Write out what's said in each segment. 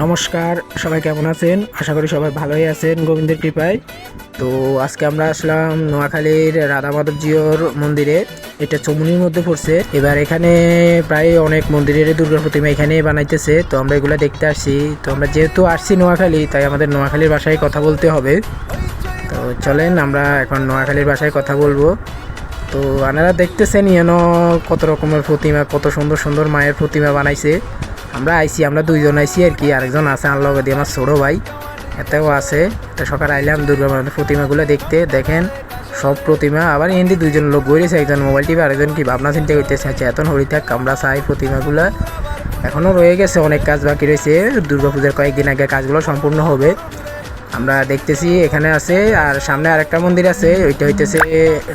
নমস্কার, সবাই কেমন আছেন? আশা করি সবাই ভালোই আছেন, গোবিন্দের কৃপায়। তো আজকে আমরা আসলাম নোয়াখালীর রাধা মাধবজিওর মন্দিরে। এটা চমুনির মধ্যে পড়ছে। এবার এখানে প্রায় অনেক মন্দিরের দুর্গা প্রতিমা এখানে বানাইতেছে। তো আমরা এগুলো দেখতে আসছি। তো আমরা যেহেতু আসছি নোয়াখালী, তাই আমাদের নোয়াখালীর ভাষায় কথা বলতে হবে। তো চলেন, আমরা এখন নোয়াখালীর ভাষায় কথা বলব। তো আপনারা দেখতেছেন যেন কত রকমের প্রতিমা, কত সুন্দর সুন্দর মায়ের প্রতিমা বানাইছে। আমরা আইছি, আমরা দুইজন আইছি আর কি, আরেকজন আছে আমার লগে দিয়ে আমার ছোটো ভাই, এতেও আছে তো সকালে আইলাম, দুর্গা প্রতিমাগুলো দেখতে, দেখেন, সব প্রতিমা, আবার হিন্দি দুইজন লোক গড়িয়েছে, একজন মোবাইল টিভি, আরেকজন কি ভাবনা চিন্তা করতেছে আচ্ছা এত হরি থাক, আমরা চাই প্রতিমাগুলো এখনও রয়ে গেছে, অনেক কাজ বাকি রয়েছে দুর্গাপূজার কয়েকদিন আগে কাজগুলো সম্পূর্ণ হবে, আমরা দেখতেছি, এখানে আছে, আর সামনে আরেকটা মন্দির আছে, ওইটা হইতেছে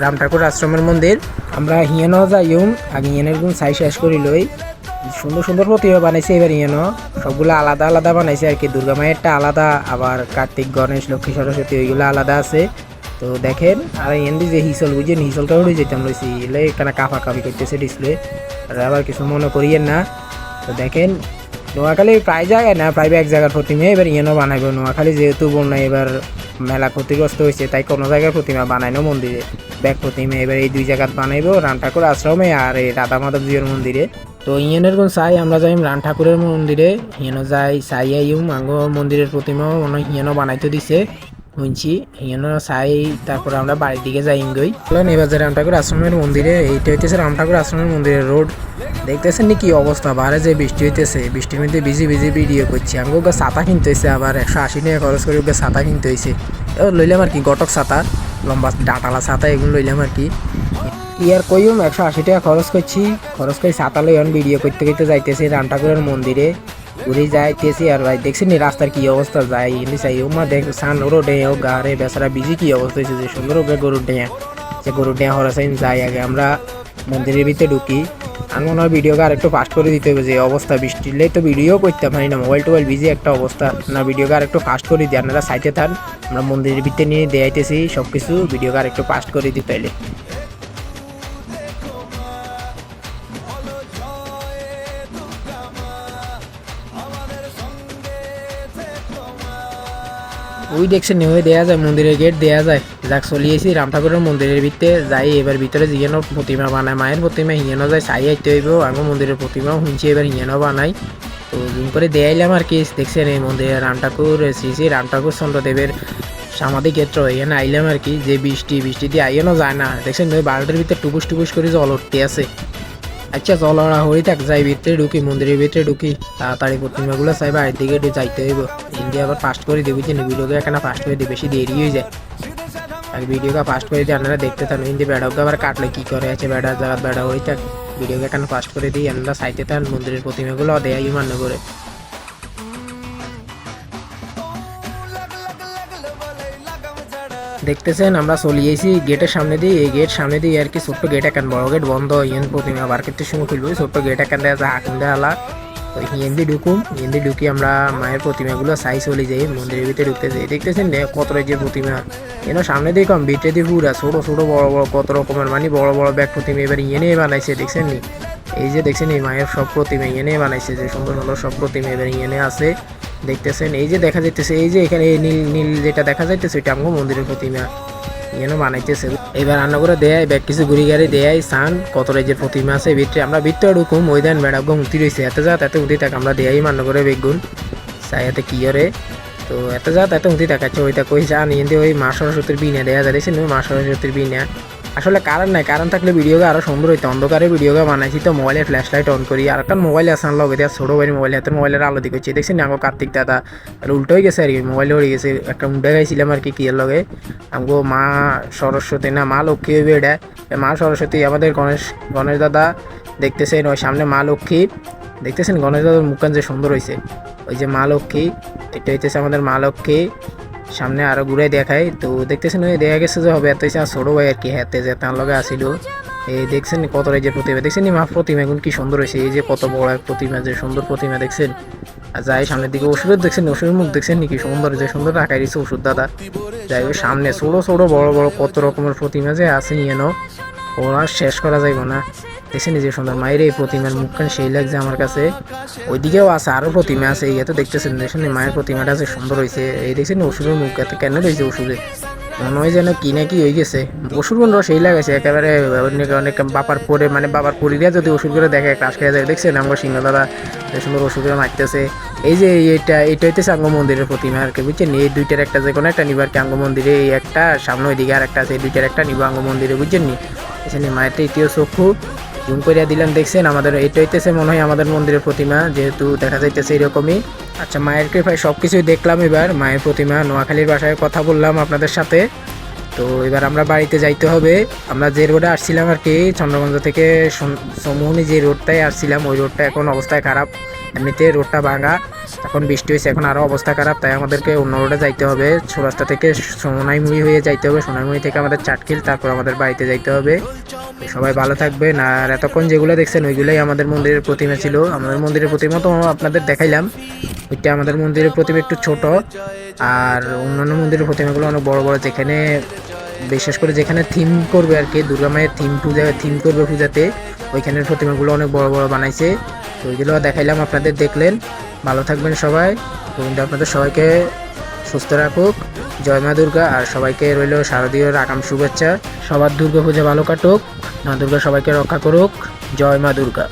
রাম ঠাকুর আশ্রমের মন্দির, আমরা হিয়েনও যাইম আগে হিয়েনের গুণ সাই শেষ করি লই সুন্দর সুন্দর প্রতিমা বানাইছে এবার হিয়েনও সবগুলো আলাদা আলাদা বানাইছে আর কি। দুর্গা মায়েরটা আলাদা, আবার কার্তিক, গণেশ, লক্ষ্মী, সরস্বতী, ওইগুলো আলাদা আছে। তো দেখেন, আর এন্দি যে হিসল বুঝেন হিসলটা উড়ে যেতাম রয়েছি এলে এখানে কাফা কাফি করতেছে ডিসপ্লে আর আবার কিছু মনে করিয়েন না। তো দেখেন, নোয়াখালী প্রায় জায়গায় না, প্রায় এক জায়গার প্রতিমা এবার ইয়েনও বানাইবো। নোয়াখালী যেহেতু বন্যা এবার মেলা ক্ষতিগ্রস্ত হয়েছে, তাই কোনো জায়গায় প্রতিমা বানাইনো মন্দিরে। ব্যাগ প্রতিমা এবার এই দুই জায়গাত বানাইবো রাম ঠাকুর আশ্রমে আর এই রাধা মাধব মন্দিরে। তো ইয়েনের কোন চাই, আমরা যাই রাম ঠাকুরের মন্দিরে। হিয়েনও যাই, চাই আইম, আঙ্গ মন্দিরের প্রতিমাও মনে হিয়েনও বানাইতে দিছে, শুনছি। হিয়েনও চাই, তারপর আমরা বাড়ির দিকে যাই গই এবার যে রাম ঠাকুর আশ্রমের মন্দিরে, এইটা হইতেছে রাম ঠাকুর আশ্রমের মন্দিরের রোড। দেখতেছেন নি কি অবস্থা? বাইরে যে বৃষ্টি হইতেছে, বৃষ্টির মধ্যে ভিজি ভিজি ভিডিও করছি। আমি ওকে ছাতা কিনতে হয়েছে আবার, একশো আশি টাকা খরচ করে ওকে ছাতা কিনতে হয়েছে লইলাম আর কি, গটক ছাতা, লম্বা ডাটালা ছাতা, এগুলো লইলাম আর কি। ইয়ার কইম, একশো আশি টাকা খরচ করছি। খরচ করে ছাতা লই অন ভিডিও করতে করতে যাইতেছি রাম ঠাকুরের মন্দিরে। ঘুরে যাইতেছি আর ভাই দেখছি নি রাস্তার কি অবস্থা? যাই, এমনি চাই মা দেখ, সান ওরও ডে ও গাড়ে বেচারা বিজি কি অবস্থা হয়েছে যে, সুন্দর ওকে গরুর ডেয়া যে গরুর ডেয়া হরাসাইন যাই আগে আমরা মন্দিরের ভিতরে ঢুকি। আমি মনে হয় ভিডিওকে আর একটু ফাস্ট করে দিতে হবে যে অবস্থা বৃষ্টিলে তো ভিডিও করতে পারি না মোবাইল টোবাইল বিজি একটা অবস্থা। না ভিডিওকে আর একটু ফাস্ট করে দিই, আপনারা সাইতে থান। আমরা মন্দিরের ভিতরে নিয়ে দেয়াইতেছি সব কিছু ভিডিওকে আর একটু ফাস্ট করে দিতে হইলে। ওই দেখছেন ওই দেয়া যায়, মন্দিরের গেট দেয়া যায়। যাক চলিয়েছি রাম ঠাকুরের মন্দিরের ভিতরে। যাই, এবার ভিতরে জিয়ানো প্রতিমা বানায়, মায়ের প্রতিমা হিয়ানো যায়, চাই আইতে হইব। আমি মন্দিরের প্রতিমাও শুনছি, এবার হিয়ানো বানাই। তো জুম করে দেয়াইলাম আর কি, দেখছেন এই মন্দিরে রাম ঠাকুর, শ্রী শ্রী রাম ঠাকুর চন্দ্রদেবের সামাধিক ক্ষেত্র। এখানে আইলাম আর কি, যে বৃষ্টি বৃষ্টি দিয়ে আইয়ানো যায় না। দেখছেন ওই বারোটার ভিতরে টুকুস টুকুস করে জল উঠতে আছে। আচ্ছা চল হয়ে থাক, যাই ভিতরে ঢুকি, মন্দিরের ভিতরে ঢুকি। তাড়াতাড়ি প্রতিমাগুলো চাই বাড়ির দিকে যাইতে হইব। ইন্ডিয়া আবার ফাস্ট করে দিবি যে ভিডিওকে এখানে ফাস্ট করে দিই বেশি দেরি হয়ে যায়। আর ভিডিওকে ফাস্ট করে দিয়ে আপনারা দেখতে থাকুন। হিন্দি বেড়াকে আবার কাটলে, কি করে আছে বেড়া, যারা বেড়া হয়ে থাক ভিডিওকে এখানে ফাস্ট করে দিই, আপনারা সাইতে থান মন্দিরের প্রতিমাগুলো দেয় মান্য করে দেখতেছেন, আমরা চলিয়েছি গেটের সামনে দিয়ে। এই গেট সামনে দিয়ে আর কি ছোট্ট গেট একান, বড় গেট বন্ধ। ইয়েন প্রতিমা মার্কেটের সময় খুলবো ছোট্ট গেট একান দেওয়া যায় হাকিম দেওয়া তো হিন্দি ঢুকুম। হিন্দি ঢুকি আমরা মায়ের প্রতিমাগুলো সাই চলে যাই, মন্দিরের ভিতরে ঢুকতে যাই। দেখতেছেন কত যে প্রতিমা। এনে সামনে কম ভিতরে দিয়ে পুরা ছোট ছোট, বড় বড়, কত রকমের মানে বড় বড় ব্যাগ প্রতিমা এবার ইয়ে বানাইছে, দেখছেন নি? এই যে দেখছেন এই মায়ের সব প্রতিমা ইয়ে বানাইছে, যে সুন্দর সুন্দর সব প্রতিমা এবার ইয়ে আছে। দেখতেছেন, এই যে দেখা যাইতেছে, এই যে এখানে এই নীল নীল যেটা দেখা যাইতেছে, এটা আমগো মন্দিরের প্রতিমা যেন বানাইতেছে। এবার রান্না করে দেয় ব্যাগ কিছু ঘুরি গাড়ি দেয় সান কত রেজের প্রতিমা আছে, ভিতরে আমরা ভিতরে ঢুকুম ওই দেন বেড়াগ উঠি রয়েছে এত যা এত উঠি থাক, আমরা দেয়াই করে বেগুন চাই এতে কি করে তো এত যাত এত উঠি থাকাচ্ছে ওইটা কই যা দিয়ে ওই মা সরস্বতীর বিনা দেয়া যাচ্ছে মা সরস্বতীর বিনা। আসলে কারণ নাই, কারণ থাকলে ভিডিওকে আরও সুন্দর হইতো। অন্ধকারে ভিডিওকে বানাইছি তো মোবাইলের ফ্ল্যাশ লাইট অন করি। আর একটা মোবাইল আসান লগে দিয়ে ছোটো ভাই মোবাইল হাতে মোবাইলের আলো দিকে দেখছি না কার্তিক দাদা আর উল্টো হয়ে গেছে আর কি মোবাইলে হয়ে গেছে। একটা উল্টে গাইছিলাম আর কি কিয়ের লগে? আমাকে মা সরস্বতী না মা লক্ষ্মী হইবে এটা। মা সরস্বতী আমাদের গণেশ গণেশ দাদা দেখতেছেন ওই সামনে মা লক্ষ্মী। দেখতেছেন গণেশ দাদার মুখখান যে সুন্দর হয়েছে ওই যে মা লক্ষ্মী এটা হইতেছে আমাদের মা লক্ষ্মী। সামনে আরও ঘুরে দেখাই। তো দেখতেছেন ওই দেখা গেছে যে হবে, এত ছোট ভাই আর কি হাতে যে তার লগে আসিল। এই দেখছেন কত যে প্রতিমা, দেখছেন মা প্রতিমা এখন কি সুন্দর হয়েছে, এই যে কত বড় এক প্রতিমা, যে সুন্দর প্রতিমা দেখছেন। আর যাই সামনের দিকে ওষুধের দেখছেন ওষুধের মুখ দেখছেন নাকি সুন্দর, যে সুন্দর রাখাই দিচ্ছে ওষুধ দাদা। যাই ওই সামনে ছোট ছোট, বড় বড় কত রকমের প্রতিমা যে আছে, নিয়ে ওরা শেষ করা যাইব না। দেখছেন যে সুন্দর মায়ের এই প্রতিমার মুখখান, সেই লাগছে আমার কাছে। ওইদিকেও আছে, আরও প্রতিমা আছে, এই তো দেখতেছেন, দেখছেন মায়ের প্রতিমাটা আছে সুন্দর হয়েছে। এই দেখছেন ওষুধের মুখ, এত কেন রয়েছে ওষুধে মনে হয় যেন কি কি হয়ে গেছে। ওষুধ বন্ধ সেই লাগাইছে, একেবারে অনেক অনেক বাবার পরে মানে বাবার পরিরা যদি ওষুধ করে দেখে ক্লাস খেয়ে যায়। দেখছেন আমার সিংহ দাদা সুন্দর ওষুধ করে মারতেছে। এই যে এইটা এটা হইতেছে আঙ্গ মন্দিরের প্রতিমা আর কি, বুঝছেন? এই দুইটার একটা যে কোনো একটা নিবার কি আঙ্গ মন্দিরে, এই একটা সামনে ওইদিকে আর একটা আছে, এই দুইটার একটা নিব আঙ্গ মন্দিরে, বুঝছেন নি? এখানে মায়ের তৃতীয় চক্ষু। জুম করিয়া দিলাম, দেখছেন? আমাদের এটা হইতেছে মনে হয় আমাদের মন্দিরের প্রতিমা, যেহেতু দেখা যাইতেছে এরকমই। আচ্ছা মায়ের কৃপায় সব কিছুই দেখলাম এবার, মায়ের প্রতিমা, নোয়াখালীর বাসায় কথা বললাম আপনাদের সাথে। তো এবার আমরা বাড়িতে যাইতে হবে। আমরা যে রোডে আসছিলাম আর কি, চন্দ্রগঞ্জ থেকে সমুহনি যে রোডটায় আসছিলাম, ওই রোডটা এখন অবস্থায় খারাপ। এমনিতে রোডটা ভাঙা, এখন বৃষ্টি হয়েছে, এখন আরও অবস্থা খারাপ, তাই আমাদেরকে অন্য রোডে যাইতে হবে। চৌরাস্তা থেকে সোনাইমুড়ি হয়ে যাইতে হবে, সোনাইমুড়ি থেকে আমাদের চাটকিল তারপর আমাদের বাড়িতে যাইতে হবে। সবাই ভালো থাকবেন। আর এতক্ষণ যেগুলো দেখছেন, ওইগুলোই আমাদের মন্দিরের প্রতিমা ছিল। আমাদের মন্দিরের প্রতিমা তো আপনাদের দেখাইলাম। ওইটা আমাদের মন্দিরের প্রতিমা একটু ছোট। আর অন্যান্য মন্দিরের প্রতিমাগুলো অনেক বড় বড়। যেখানে বিশেষ করে যেখানে থিম করবে আর কি দুর্গা মায়ের থিম পূজা থিম করবে পূজাতে, ওইখানের প্রতিমাগুলো অনেক বড় বড় বানাইছে। তো ওইগুলো দেখাইলাম, আপনাদের দেখলেন। ভালো থাকবেন সবাই। গোবিন্দ আপনাদের সবাইকে সুস্থ রাখুক। জয় মা দুর্গা। আর সবাইকে রইল শারদীয় আগাম শুভেচ্ছা। সবার দুর্গা পূজা ভালো কাটুক। মা দুর্গা সবাইকে রক্ষা করুক। জয় মা দুর্গা।